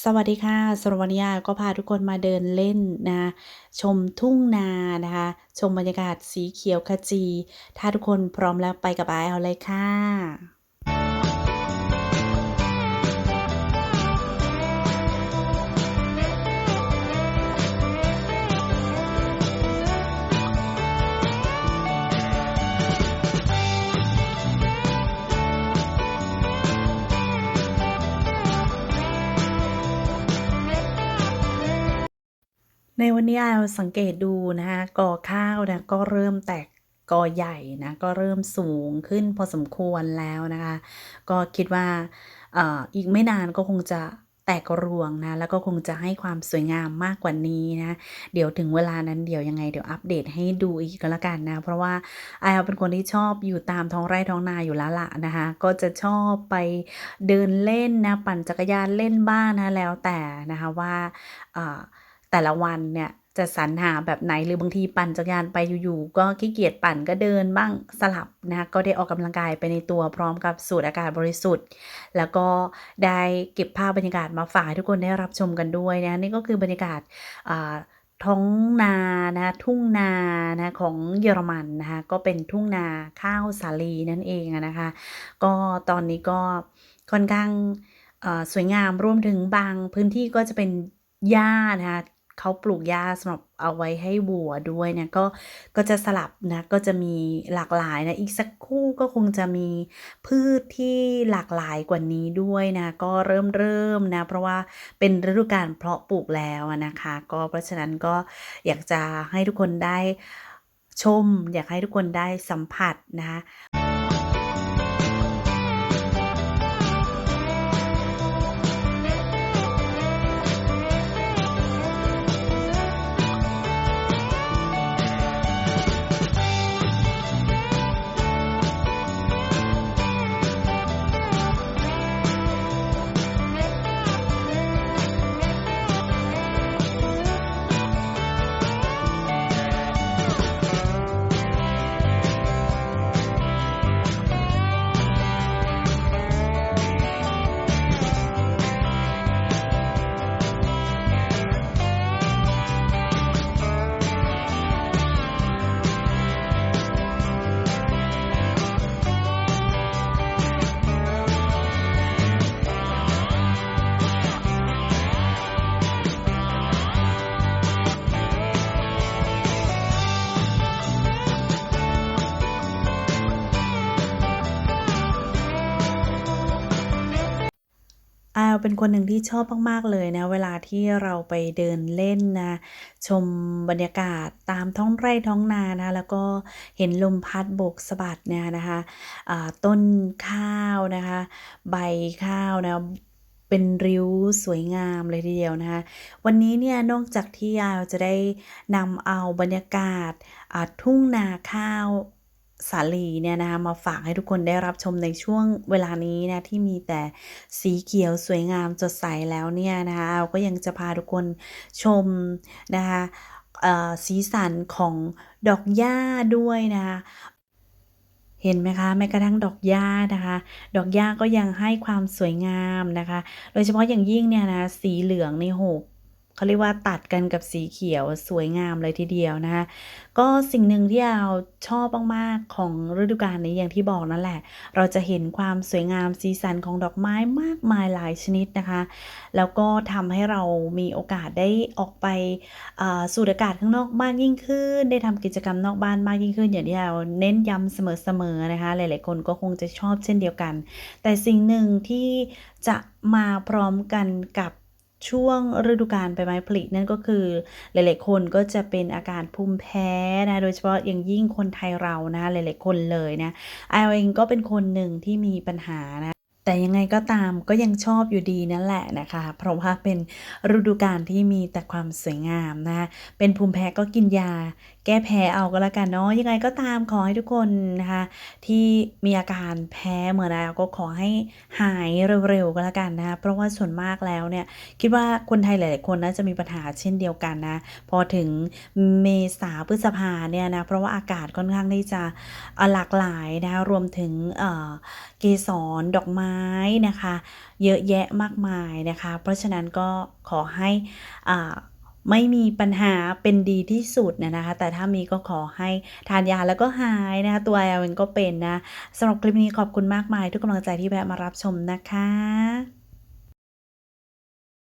สวัสดีค่ะสรวันยาก็พาทุกคนมาเดินเล่นนะคะชมทุ่งนานะคะ ชมบรรยากาศสีเขียวขจี ถ้าทุกคนพร้อมแล้วไปกับไอเอาเลยค่ะ ในวันนี้เราสังเกตดูนะคะกอข้าวนะก็เริ่มแตกกอใหญ่นะก็เริ่มสูงขึ้นพอสมควรแล้วนะคะ ก็คิดว่าอีกไม่นานก็คงจะแตกรวงนะแล้วก็คงจะให้ความสวยงามมากกว่านี้นะเดี๋ยวถึงเวลานั้นเดี๋ยวยังไงเดี๋ยวอัปเดตให้ดูอีกก็แล้วกันนะ เพราะว่าไอเอาเป็นคนที่ชอบอยู่ตามท้องไร่ท้องนาอยู่แล้วละนะคะก็จะชอบไปเดินเล่นนะปั่นจักรยานเล่นบ้างนะแล้วแต่นะคะว่าอ่อ แต่ละวันเนี่ยจะสรรหาแบบไหนหรือบางทีปั่นจักรยานไปอยู่ๆก็ขี้เกียจปั่นก็เดินบ้างสลับนะคะก็ได้ออกกำลังกายไปในตัวพร้อมกับสูดอากาศบริสุทธิ์ แล้วก็ได้เก็บภาพบรรยากาศมาฝากให้ทุกคนได้รับชมกันด้วยนะนี่ก็คือบรรยากาศท้องนานะทุ่งนานะของเยอรมันนะคะก็เป็นทุ่งนาข้าวสาลีนั่นเองนะคะ ก็ตอนนี้ก็ค่อนข้างสวยงามรวมถึงบางพื้นที่ก็จะเป็นหญ้านะคะ เขาปลูกหญ้าสำหรับเอาไว้ให้วัวด้วยเนี่ยก็ก็จะสลับนะก็จะมีหลากหลายนะอีกสักคู่ก็คงจะมีพืชที่หลากหลายกว่านี้ด้วยนะก็เริ่มเริ่มนะเพราะว่าเป็นฤดูกาลเพาะปลูกแล้วนะคะ ก็เพราะฉะนั้นก็อยากจะให้ทุกคนได้ชม อยากให้ทุกคนได้สัมผัสนะคะ วเป็นคนหนึ่งที่ชอบมากๆเลยนะเวลาที่เราไปเดินเล่นนะชมบรรยากาศตามท้องไร่ท้องนานะแล้วก็เห็นลมพัดโบกสะบัดเนี่ยนะคะอ่าต้นข้าวนะคะ ใบข้าวนะเป็นริ้วสวยงามเลยทีเดียวนะคะ วันนี้เนี่ยนอกจากที่อาจะได้นำเอาบรรยากาศทุ่งนาข้าว สาลีเนี่ยนะคะมาฝากให้ทุกคนได้รับชมในช่วงเวลานี้นะที่มีแต่สีเขียวสวยงามสดใสแล้วเนี่ยนะคะเราก็ยังจะพาทุกคนชมนะคะสีสันของดอกหญ้าด้วยนะคะเห็นไหมคะแม้กระทั่งดอกหญ้านะคะ ดอกหญ้าก็ยังให้ความสวยงามนะคะ โดยเฉพาะอย่างยิ่งเนี่ยนะสีเหลืองนี่โห เขาเรียกว่าตัดกันกับสีเขียวสวยงามเลยทีเดียวนะคะก็สิ่งหนึ่งที่เราชอบมากๆของฤดูกาลนี้อย่างที่บอกนั่นแหละ เราจะเห็นความสวยงามสีสันของดอกไม้มากมายหลายชนิดนะคะ แล้วก็ทำให้เรามีโอกาสได้ออกไปสูดอากาศข้างนอกมากยิ่งขึ้น ได้ทำกิจกรรมนอกบ้านมากยิ่งขึ้น อย่างที่เราเน้นย้ำเสมอๆนะคะ หลายๆคนก็คงจะชอบเช่นเดียวกัน แต่สิ่งหนึ่งที่จะมาพร้อมกันกับ ช่วงฤดูกาลใบไม้ผลินั่นก็คือหลาย ๆ คนก็จะเป็นอาการภูมิแพ้นะโดยเฉพาะอย่างยิ่งคนไทยเรานะหลาย ๆ คนเลยนะไอเองก็เป็นคนหนึ่งที่มีปัญหานะแต่ยังไงก็ตามก็ยังชอบอยู่ดีนั่นแหละนะคะ เพราะว่าเป็นฤดูกาลที่มีแต่ความสวยงามนะคะเป็นภูมิแพ้ก็กินยาแก้แพ้เอาก็แล้วกันเนาะยังไงก็ตามขอให้ทุกคนนะคะ ที่มีอาการแพ้เหมือนเราก็ขอให้หายเร็วๆก็แล้วกันนะคะเพราะว่าส่วนมากแล้วเนี่ยคิดว่าคนไทยหลายๆคนน่าจะมีปัญหาเช่นเดียวกันนะ พอถึงเมษาพฤษภาเนี่ยนะเพราะว่าอากาศค่อนข้างที่จะหลากหลายนะคะรวมถึงเอ่อเกสรดอกไม้นะคะ เยอะแยะมากมายนะคะ เพราะฉะนั้นก็ขอให้อ่า ไม่มีปัญหาเป็นดีที่สุดนะนะคะ แต่ถ้ามีก็ขอให้ทานยาแล้วก็หายนะคะ ตัวแอลเองก็เป็นนะสำหรับคลิปนี้ขอบคุณมากมายทุกกำลังใจที่แวะมารับชมนะคะ